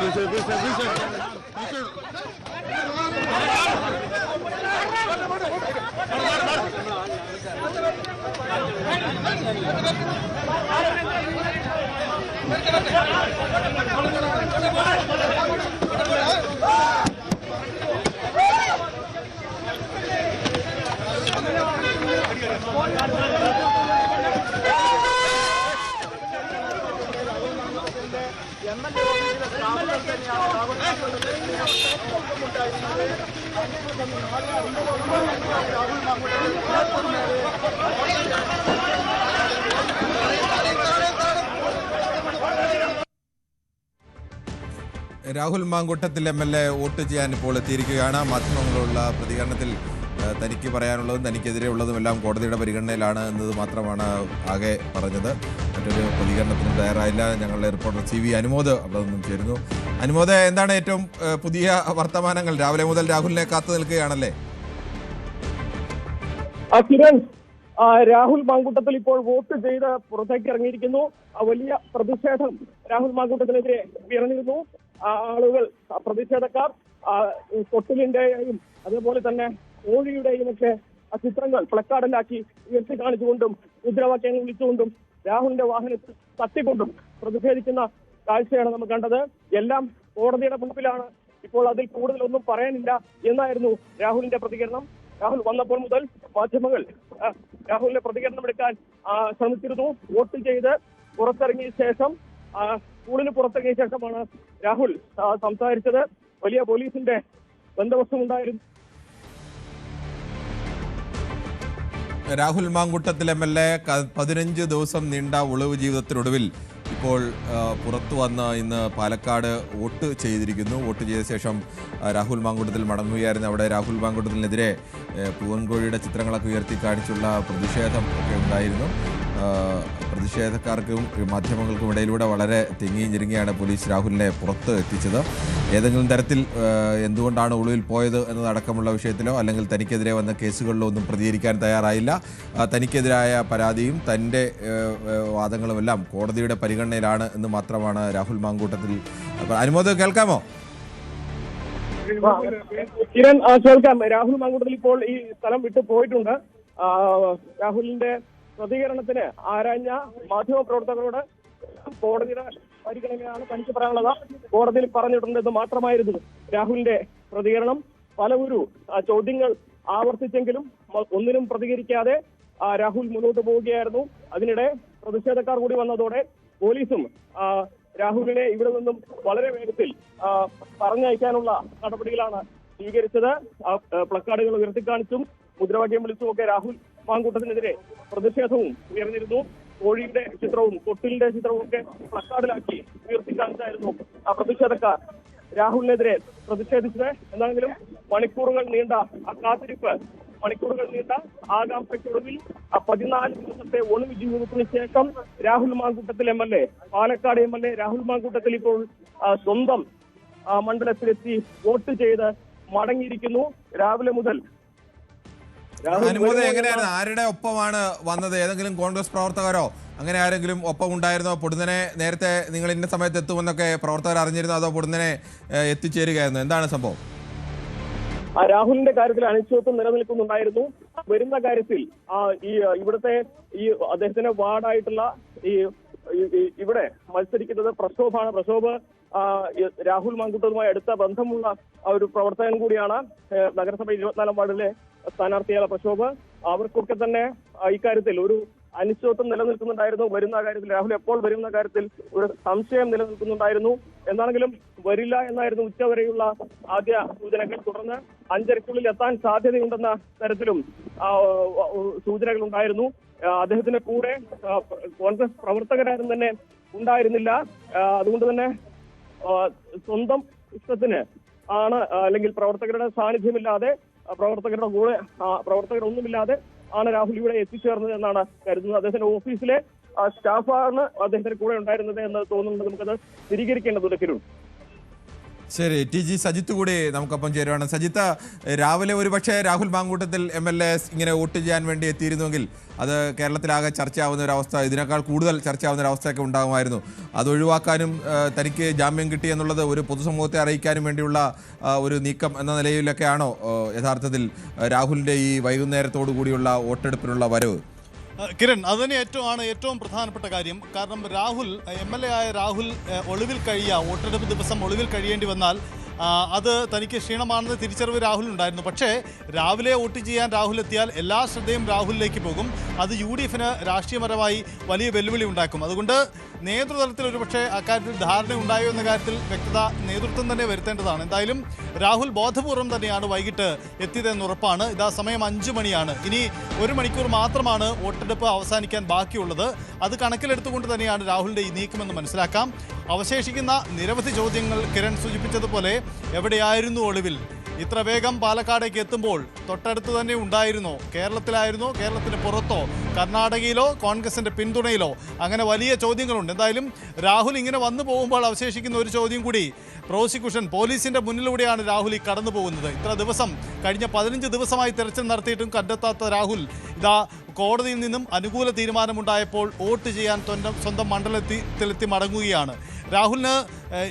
Dışarı dışarı dışarı. Dışarı. Rahul Mamkootathil M L A vote ചെയ്യാൻ ഇപ്പോൾ എത്തിയിരിക്കുകയാണ്. മാധ്യമങ്ങളുള്ള പ്രതികരണത്തിൽ ഏഹ്, തനിക്ക് പറയാനുള്ളതും തനിക്കെതിരെ ഉള്ളതുമെല്ലാം കോടതിയുടെ പരിഗണനയിലാണ് എന്നത് മാത്രമാണ് ആകെ പറഞ്ഞത്. മറ്റൊരു പ്രതികരണത്തിന് തയ്യാറായില്ല. ഞങ്ങളുടെ റിപ്പോർട്ടർ സി വി അനുമോദ് അവിടെ നിന്നും ചേരുന്നു. അനുമോദ എന്താണ് ഏറ്റവും പുതിയ വർത്തമാനങ്ങൾ? രാവിലെ മുതൽ രാഹുലിനെ കാത്തു നിൽക്കുകയാണല്ലേ? രാഹുൽ മാങ്കൂട്ടത്തിൽ ഇപ്പോൾ വോട്ട് ചെയ്ത് പുറത്തേക്ക് ഇറങ്ങിയിരിക്കുന്നു. വലിയ പ്രതിഷേധം രാഹുൽ മാങ്കൂട്ടത്തിനെതിരെ ഉയർന്നിരുന്നു. ആളുകൾ പ്രതിഷേധക്കാർ കൊട്ടിലിന്റെയും അതേപോലെ തന്നെ കോഴിയുടെയും ഒക്കെ ആ ചിത്രങ്ങൾ പ്ലക്കാർഡിലാക്കി ഉയർത്തി കാണിച്ചുകൊണ്ടും മുദ്രാവാക്യങ്ങൾ വിളിച്ചുകൊണ്ടും രാഹുലിന്റെ വാഹനത്തിൽ തട്ടിക്കൊണ്ടും പ്രതിഷേധിക്കുന്ന കാഴ്ചയാണ് നമ്മൾ കണ്ടത്. എല്ലാം കോടതിയുടെ മുമ്പിലാണ് ഇപ്പോൾ അതിൽ കൂടുതലൊന്നും പറയാനില്ല എന്നായിരുന്നു രാഹുലിന്റെ പ്രതികരണം. രാഹുൽ വന്നപ്പോൾ മുതൽ മാധ്യമങ്ങൾ രാഹുലിന്റെ പ്രതികരണം എടുക്കാൻ ശ്രമിച്ചിരുന്നു. വോട്ട് ചെയ്ത് പുറത്തിറങ്ങിയ ശേഷം സ്കൂളിന് പുറത്തിറങ്ങിയ ശേഷമാണ് രാഹുൽ സംസാരിച്ചത്. വലിയ പോലീസിന്റെ ബന്ധവസ്തും ഉണ്ടായിരുന്നു. Rahul Mamkootathil M L A പതിനഞ്ച് ദിവസം നീണ്ട ഒളിവ് ജീവിതത്തിനൊടുവിൽ ഇപ്പോൾ പുറത്തു വന്ന് ഇന്ന് പാലക്കാട് വോട്ട് ചെയ്തിരിക്കുന്നു. വോട്ട് ചെയ്ത ശേഷം രാഹുൽ മാങ്കുട്ടത്തിൽ മടങ്ങുകയായിരുന്നു. അവിടെ രാഹുൽ മാങ്കുട്ടത്തിനെതിരെ പൂവൻകോഴിയുടെ ചിത്രങ്ങളൊക്കെ ഉയർത്തി കാണിച്ചുള്ള പ്രതിഷേധം ഒക്കെ ഉണ്ടായിരുന്നു. പ്രതിഷേധക്കാർക്കും മാധ്യമങ്ങൾക്കും ഇടയിലൂടെ വളരെ തിങ്ങിയും ഞെരുങ്ങിയാണ് പോലീസ് രാഹുലിനെ പുറത്ത് എത്തിച്ചത്. ഏതെങ്കിലും തരത്തിൽ എന്തുകൊണ്ടാണ് ഒളിവിൽ പോയത് എന്നതടക്കമുള്ള വിഷയത്തിലോ അല്ലെങ്കിൽ തനിക്കെതിരെ വന്ന കേസുകളിലോ ഒന്നും പ്രതികരിക്കാൻ തയ്യാറായില്ല. തനിക്കെതിരായ പരാതിയും തന്റെ വാദങ്ങളുമെല്ലാം കോടതിയുടെ പരിഗണനയിലാണ് എന്ന് മാത്രമാണ് രാഹുൽ മാങ്കൂട്ടത്തിൽ അനുമോദം കേൾക്കാമോ? കിരൺ കേൾക്കാം. രാഹുൽ മാങ്കൂട്ടത്തിൽ ഇപ്പോൾ ഈ സ്ഥലം വിട്ടു പോയിട്ടുണ്ട്. രാഹുലിന്റെ പ്രതികരണത്തിന് ആരാഞ്ഞ മാധ്യമപ്രവർത്തകരോട് കോടതിയുടെ പരിഗണനയാണ് തനിക്ക് പറയാനുള്ളത്. കോടതിയിൽ പറഞ്ഞിട്ടുണ്ട് എന്ന് മാത്രമായിരുന്നു രാഹുലിന്റെ പ്രതികരണം. പലവരു ചോദ്യങ്ങൾ ആവർത്തിച്ചെങ്കിലും ഒന്നിനും പ്രതികരിക്കാതെ രാഹുൽ മുന്നോട്ട് പോവുകയായിരുന്നു. അതിനിടെ പ്രതിഷേധക്കാർ കൂടി വന്നതോടെ പോലീസും രാഹുലിനെ ഇവിടെ നിന്നും വളരെ വേഗത്തിൽ പറഞ്ഞയക്കാനുള്ള നടപടികളാണ് സ്വീകരിച്ചത്. പ്ലക്കാർഡുകൾ ഉയർത്തിക്കാണിച്ചും മുദ്രാവാക്യം വിളിച്ചും ഒക്കെ രാഹുൽ മാങ്കൂട്ടത്തിനെതിരെ പ്രതിഷേധവും ഉയർന്നിരുന്നു. കോഴിയുടെ ചിത്രവും കൊട്ടിലിന്റെ ചിത്രവും ഒക്കെ പ്ലക്കാർഡിലാക്കി ഉയർത്തിക്കാണിച്ചായിരുന്നു ആ പ്രതിഷേധക്കാർ. രാഹുലിനെതിരെ പ്രതിഷേധിച്ചത് എന്താണെങ്കിലും മണിക്കൂറുകൾ നീണ്ട ആ കാത്തിരിപ്പ് മണിക്കൂറുകൾ നീണ്ട ആകാംക്ഷയ്ക്കൊടുവിൽ ആ പതിനാല് ദിവസത്തെ ഒളിവ് ജീവിതത്തിന് ശേഷം Rahul Mamkootathil M L A Palakkad M L A Rahul Mamkootathil ഇപ്പോൾ സ്വന്തം മണ്ഡലത്തിലെത്തി വോട്ട് ചെയ്ത് മടങ്ങിയിരിക്കുന്നു. രാവിലെ മുതൽ അനുമോദ് എങ്ങനെയായിരുന്നു? ആരുടെ ഒപ്പമാണ് വന്നത്? ഏതെങ്കിലും കോൺഗ്രസ് പ്രവർത്തകരോ? അങ്ങനെ ആരെങ്കിലും ഒപ്പം ഉണ്ടായിരുന്നോ? പൊടുന്നനെ നേരത്തെ നിങ്ങൾ ഇന്ന സമയത്ത് എത്തുമെന്നൊക്കെ പ്രവർത്തകർ അറിഞ്ഞിരുന്നോ? അതോ പൊടുന്നനെ എത്തിച്ചേരുകയായിരുന്നു? എന്താണ് സംഭവം? രാഹുലിന്റെ കാര്യത്തിൽ അനിശ്ചിതത്വം നിലനിൽക്കുന്നുണ്ടായിരുന്നു. വരുന്ന കാര്യത്തിൽ ഈ ഇവിടുത്തെ ഈ അദ്ദേഹത്തിന്റെ വാർഡായിട്ടുള്ള ഈ ഇവിടെ മത്സരിക്കുന്നത് പ്രക്ഷോഭാണ് പ്രക്ഷോഭ് രാഹുൽ മാങ്കുട്ടവുമായി അടുത്ത ബന്ധമുള്ള ഒരു പ്രവർത്തകൻ കൂടിയാണ് നഗരസഭ ഇരുപത്തിനാലാം വാർഡിലെ സ്ഥാനാർത്ഥിയായ പ്രക്ഷോഭ് അവർക്കൊക്കെ തന്നെ ഇക്കാര്യത്തിൽ ഒരു അനിശ്ചിതത്വം നിലനിൽക്കുന്നുണ്ടായിരുന്നു. വരുന്ന കാര്യത്തിൽ രാഹുൽ എപ്പോൾ വരുന്ന കാര്യത്തിൽ ഒരു സംശയം നിലനിൽക്കുന്നുണ്ടായിരുന്നു. എന്നാണെങ്കിലും വരില്ല എന്നായിരുന്നു ഉച്ചവരെയുള്ള ആദ്യ സൂചനകൾ. തുടർന്ന് അഞ്ചരയ്ക്കുള്ളിൽ എത്താൻ സാധ്യതയുണ്ടെന്ന തരത്തിലും സൂചനകൾ ഉണ്ടായിരുന്നു. അദ്ദേഹത്തിന്റെ കൂടെ കോൺഗ്രസ് പ്രവർത്തകരാരും തന്നെ ഉണ്ടായിരുന്നില്ല. അതുകൊണ്ട് തന്നെ സ്വന്തം ഇഷ്ടത്തിന് ആണ് അല്ലെങ്കിൽ പ്രവർത്തകരുടെ സാന്നിധ്യമില്ലാതെ പ്രവർത്തകരുടെ കൂടെ പ്രവർത്തകരൊന്നുമില്ലാതെ ആണ് രാഹുൽ ഇവിടെ എത്തിച്ചേർന്നത് എന്നാണ് കരുതുന്നത്. അദ്ദേഹത്തിന്റെ ഓഫീസിലെ സ്റ്റാഫാണ് അദ്ദേഹത്തിന്റെ കൂടെ ഉണ്ടായിരുന്നത് എന്ന് തോന്നുന്നുണ്ട്. നമുക്കത് സ്ഥിരീകരിക്കേണ്ടതുണ്ട്. കിരുൺ. ശരി ടി ജി സജിത്ത് കൂടി നമുക്കൊപ്പം ചേരുവാണ്. സജിത്ത് രാവിലെ ഒരുപക്ഷെ Rahul Mamkootathil M L A ഇങ്ങനെ വോട്ട് ചെയ്യാൻ വേണ്ടി എത്തിയിരുന്നുവെങ്കിൽ അത് കേരളത്തിലാകെ ചർച്ചയാവുന്ന ഒരു അവസ്ഥ ഇതിനേക്കാൾ കൂടുതൽ ചർച്ചയാവുന്ന ഒരു അവസ്ഥയൊക്കെ ഉണ്ടാകുമായിരുന്നു. അത് ഒഴിവാക്കാനും തനിക്ക് ജാമ്യം കിട്ടി എന്നുള്ളത് ഒരു പൊതുസമൂഹത്തെ അറിയിക്കാനും വേണ്ടിയുള്ള ഒരു നീക്കം എന്ന നിലയിലൊക്കെയാണോ യഥാർത്ഥത്തിൽ രാഹുലിന്റെ ഈ വൈകുന്നേരത്തോടു കൂടിയുള്ള വോട്ടെടുപ്പിനുള്ള വരവ്? കിരൺ അത് തന്നെ ഏറ്റവും ആണ് ഏറ്റവും പ്രധാനപ്പെട്ട കാര്യം. കാരണം രാഹുൽ എം എൽ എ ആയ രാഹുൽ ഒളിവിൽ കഴിയുക വോട്ടെടുപ്പ് ദിവസം ഒളിവിൽ കഴിയേണ്ടി വന്നാൽ അത് തനിക്ക് ക്ഷീണമാണെന്ന് തിരിച്ചറിവ് രാഹുലിനുണ്ടായിരുന്നു പക്ഷേ രാവിലെ വോട്ട് ചെയ്യാൻ രാഹുൽ എത്തിയാൽ എല്ലാ ശ്രദ്ധയും രാഹുലിലേക്ക് പോകും. അത് യു ഡി എഫിന് രാഷ്ട്രീയപരമായി വലിയ വെല്ലുവിളി ഉണ്ടാക്കും. അതുകൊണ്ട് നേതൃതലത്തിൽ ഒരുപക്ഷെ അക്കാര്യത്തിൽ ധാരണ ഉണ്ടായോ എന്ന കാര്യത്തിൽ വ്യക്തത നേതൃത്വം തന്നെ വരുത്തേണ്ടതാണ്. എന്തായാലും രാഹുൽ ബോധപൂർവം തന്നെയാണ് വൈകിട്ട് എത്തിയതെന്ന് ഉറപ്പാണ്. ഇതാ സമയം അഞ്ചു മണിയാണ്. ഇനി ഒരു മണിക്കൂർ മാത്രമാണ് വോട്ടെടുപ്പ് അവസാനിക്കാൻ ബാക്കിയുള്ളത്. അത് കണക്കിലെടുത്തുകൊണ്ട് തന്നെയാണ് രാഹുലിന്റെ ഈ നീക്കമെന്ന് മനസ്സിലാക്കാം. അവശേഷിക്കുന്ന നിരവധി ചോദ്യങ്ങൾ കിരൺ സൂചിപ്പിച്ചതുപോലെ എവിടെയായിരുന്നു ഒളിവിൽ? ഇത്ര വേഗം പാലക്കാടേക്ക് എത്തുമ്പോൾ തൊട്ടടുത്ത് തന്നെ ഉണ്ടായിരുന്നോ? കേരളത്തിലായിരുന്നോ? കേരളത്തിന് പുറത്തോ? കർണാടകയിലോ? കോൺഗ്രസിന്റെ പിന്തുണയിലോ? അങ്ങനെ വലിയ ചോദ്യങ്ങളുണ്ട്. എന്തായാലും രാഹുൽ ഇങ്ങനെ വന്നു പോകുമ്പോൾ അവശേഷിക്കുന്ന ഒരു ചോദ്യം കൂടി. പ്രോസിക്യൂഷൻ പോലീസിന്റെ മുന്നിലൂടെയാണ് രാഹുൽ ഈ കടന്നു പോകുന്നത്. ഇത്ര ദിവസം കഴിഞ്ഞ പതിനഞ്ച് ദിവസമായി തെരച്ചിൽ നടത്തിയിട്ടും കണ്ടെത്താത്ത രാഹുൽ ഇതാ കോടതിയിൽ നിന്നും അനുകൂല തീരുമാനമുണ്ടായപ്പോൾ വോട്ട് ചെയ്യാൻ സ്വന്തം മണ്ഡലത്തിലെത്തി മടങ്ങുകയാണ്. രാഹുലിന്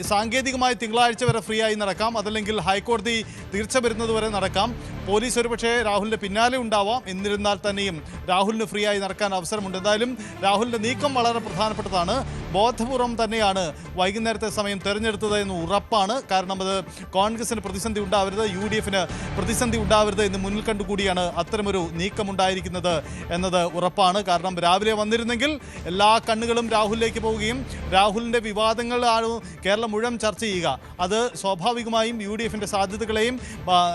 സാങ്കേതികമായി തിങ്കളാഴ്ച വരെ ഫ്രീ ആയി നടക്കാം. അതല്ലെങ്കിൽ ഹൈക്കോടതി തീർച്ച വരുന്നതുവരെ നടക്കാം. പോലീസ് ഒരുപക്ഷെ രാഹുലിന്റെ പിന്നാലെ ഉണ്ടാവാം. എന്നിരുന്നാൽ തന്നെയും രാഹുലിന് ഫ്രീ ആയി നടക്കാൻ അവസരമുണ്ട്. എന്തായാലും രാഹുലിന്റെ നീക്കം വളരെ പ്രധാനപ്പെട്ടതാണ്. ബോധപൂർവം തന്നെയാണ് വൈകുന്നേരത്തെ സമയം തെരഞ്ഞെടുത്തത് എന്ന് ഉറപ്പാണ്. കാരണം അത് കോൺഗ്രസിന് പ്രതിസന്ധി ഉണ്ടാവരുത് യു ഡി എഫിന് പ്രതിസന്ധി ഉണ്ടാവരുത് എന്ന് മുന്നിൽ കണ്ടുകൂടിയാണ് അത്തരമൊരു നീക്കമുണ്ടായിരിക്കുന്നത് എന്നത് ഉറപ്പാണ്. കാരണം രാവിലെ വന്നിരുന്നെങ്കിൽ എല്ലാ കണ്ണുകളും രാഹുലിലേക്ക് പോവുകയും രാഹുലിന്റെ വിവാദങ്ങളാണ് കേരളം മുഴുവൻ ചർച്ച ചെയ്യുക. അത് സ്വാഭാവികമായും യു ഡി എഫിന്റെ സാധ്യതകളെയും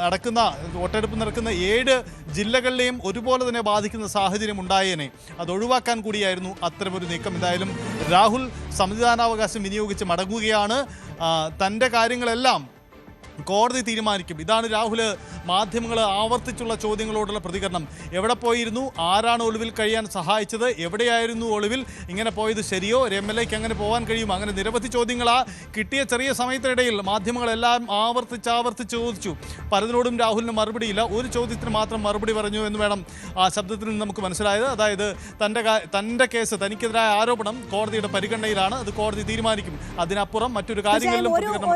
നടക്കുന്ന വോട്ടെടുപ്പ് നടക്കുന്ന ഏഴ് ജില്ലകളിലെയും ഒരുപോലെ തന്നെ ബാധിക്കുന്ന സാഹചര്യം ഉണ്ടായേനെ. അത് ഒഴിവാക്കാൻ കൂടിയായിരുന്നു അത്തരമൊരു നീക്കം. എന്തായാലും രാഹുൽ സമ്മതിദാനാവകാശം വിനിയോഗിച്ച് മടങ്ങുകയാണ്. തന്റെ കാര്യങ്ങളെല്ലാം കോടതി തീരുമാനിക്കും. ഇതാണ് രാഹുൽ മാധ്യമങ്ങൾ ആവർത്തിച്ചുള്ള ചോദ്യങ്ങളോടുള്ള പ്രതികരണം. എവിടെ പോയിരുന്നു? ആരാണ് ഒളിവിൽ കഴിയാൻ സഹായിച്ചത്? എവിടെയായിരുന്നു ഒളിവിൽ? ഇങ്ങനെ പോയത് ശരിയോ? ഒരു എം എൽ എക്ക് അങ്ങനെ പോകാൻ കഴിയും? അങ്ങനെ നിരവധി ചോദ്യങ്ങളാ കിട്ടിയ ചെറിയ സമയത്തിനിടയിൽ മാധ്യമങ്ങളെല്ലാം ആവർത്തിച്ച് ആവർത്തിച്ച് ചോദിച്ചു പലതിനോടും രാഹുലിന് മറുപടിയില്ല. ഒരു ചോദ്യത്തിന് മാത്രം മറുപടി പറഞ്ഞു എന്ന് വേണം ആ ശബ്ദത്തിൽ നിന്ന് നമുക്ക് മനസ്സിലായത്. അതായത് തന്റെ തന്റെ കേസ് തനിക്കെതിരായ ആരോപണം കോടതിയുടെ പരിഗണനയിലാണ്. അത് കോടതി തീരുമാനിക്കും. അതിനപ്പുറം മറ്റൊരു കാര്യങ്ങളിലും പ്രതികരണം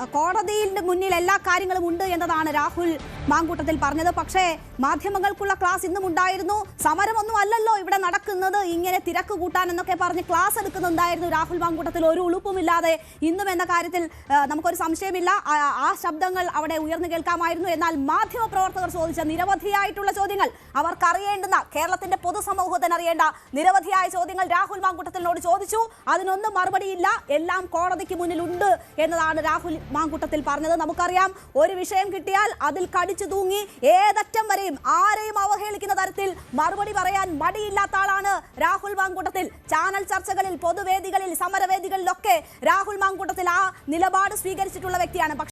അഹ് കോടതിയുടെ മുന്നിൽ എല്ലാ കാര്യങ്ങളും ഉണ്ട് എന്നതാണ് രാഹുൽ മാങ്കൂട്ടത്തിൽ പറഞ്ഞത്. പക്ഷേ മാധ്യമങ്ങൾക്കുള്ള ക്ലാസ് ഇന്നും ഉണ്ടായിരുന്നു. സമരമൊന്നും അല്ലല്ലോ ഇവിടെ നടക്കുന്നത്. ഇങ്ങനെ തിരക്ക് കൂട്ടാൻ എന്നൊക്കെ പറഞ്ഞ് ക്ലാസ് എടുക്കുന്നുണ്ടായിരുന്നു രാഹുൽ മാങ്കൂട്ടത്തിൽ. ഒരു ഉളുപ്പുമില്ലാതെ ഇന്നും എന്ന കാര്യത്തിൽ നമുക്കൊരു സംശയമില്ല. ആ ശബ്ദങ്ങൾ അവിടെ ഉയർന്നു കേൾക്കാമായിരുന്നു. എന്നാൽ മാധ്യമ പ്രവർത്തകർ ചോദിച്ച നിരവധിയായിട്ടുള്ള ചോദ്യങ്ങൾ അവർക്കറിയേണ്ടുന്ന കേരളത്തിന്റെ പൊതുസമൂഹത്തിന് അറിയേണ്ട നിരവധിയായ ചോദ്യങ്ങൾ രാഹുൽ മാങ്കൂട്ടത്തിനോട് ചോദിച്ചു. അതിനൊന്നും മറുപടിയില്ല. എല്ലാം കോടതിക്ക് മുന്നിലുണ്ട് എന്നതാണ് രാഹുൽ മാങ്കൂട്ടത്തിൽ പറഞ്ഞത്. നമുക്കറിയാം ഒരു വിഷയം കിട്ടിയാൽ അതിൽ കടിച്ചു തൂങ്ങി ഏതറ്റം വരെയും ആരെയും അവഹേളിക്കുന്ന തരത്തിൽ മറുപടി പറയാൻ മടിയില്ലാത്ത ആളാണ് രാഹുൽ മാങ്കൂട്ടത്തിൽ. ചാനൽ ചർച്ചകളിൽ പൊതുവേദികളിൽ സമരവേദികളിലൊക്കെ രാഹുൽ മാങ്കൂട്ടത്തിൽ ആ നിലപാട് സ്വീകരിച്ചിട്ടുള്ള വ്യക്തിയാണ്.